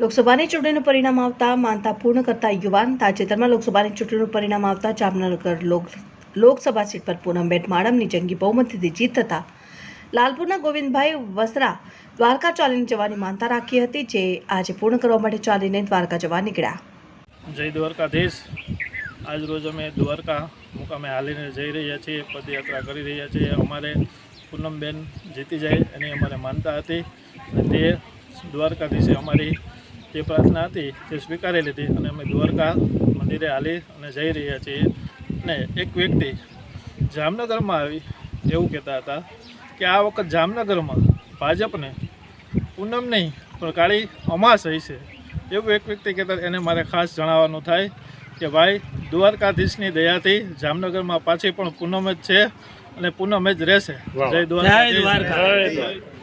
લોકસભાની ચૂંટણીનું પરિણામ આવતા, માનતા પૂર્ણ કરતા યુવાન તાજેતરમાં લોકસભાની ચૂંટણીનું પરિણામ આવતા જામનગર લોક, લોકસભા સીટ પર પૂનમબેન માડમની જંગી બહુમતીથી જીત થતા લાલપુરના ગોવિંદભાઈ વસરા દ્વારકા ચાલીને જવાની માનતા રાખી હતી, જે આજે પૂર્ણ કરવા માટે ચાલીને દ્વારકા જવા નીકળ્યા. જય દ્વારકાધીશ. આજ રોજ અમે દ્વારકા મુકામે હાલીને જઈ રહ્યા છીએ, પદયાત્રા કરી રહ્યા છીએ. અમારે પૂનમબેન જીતી જાય એની અમારે માનતા હતી. અને તે દ્વારકાધીશે અમારી જે પ્રાર્થના હતી તે સ્વીકારી લીધી અને અમે દ્વારકા મંદિરે હાલી અને જઈ રહ્યા છીએ. અને એક વ્યક્તિ જામનગરમાં આવી એવું કહેતા હતા કે આ વખત જામનગરમાં ભાજપને પૂનમ નહીં પણ કાળી અમાસ હશે એવું એક વ્યક્તિ કહેતા એને મારે ખાસ જણાવવાનું થાય કે ભાઈ દ્વારકાધીશની દયાથી જામનગરમાં પાછી પણ પૂનમ જ છે અને પૂનમ જ રહેશે. જય દ્વારકા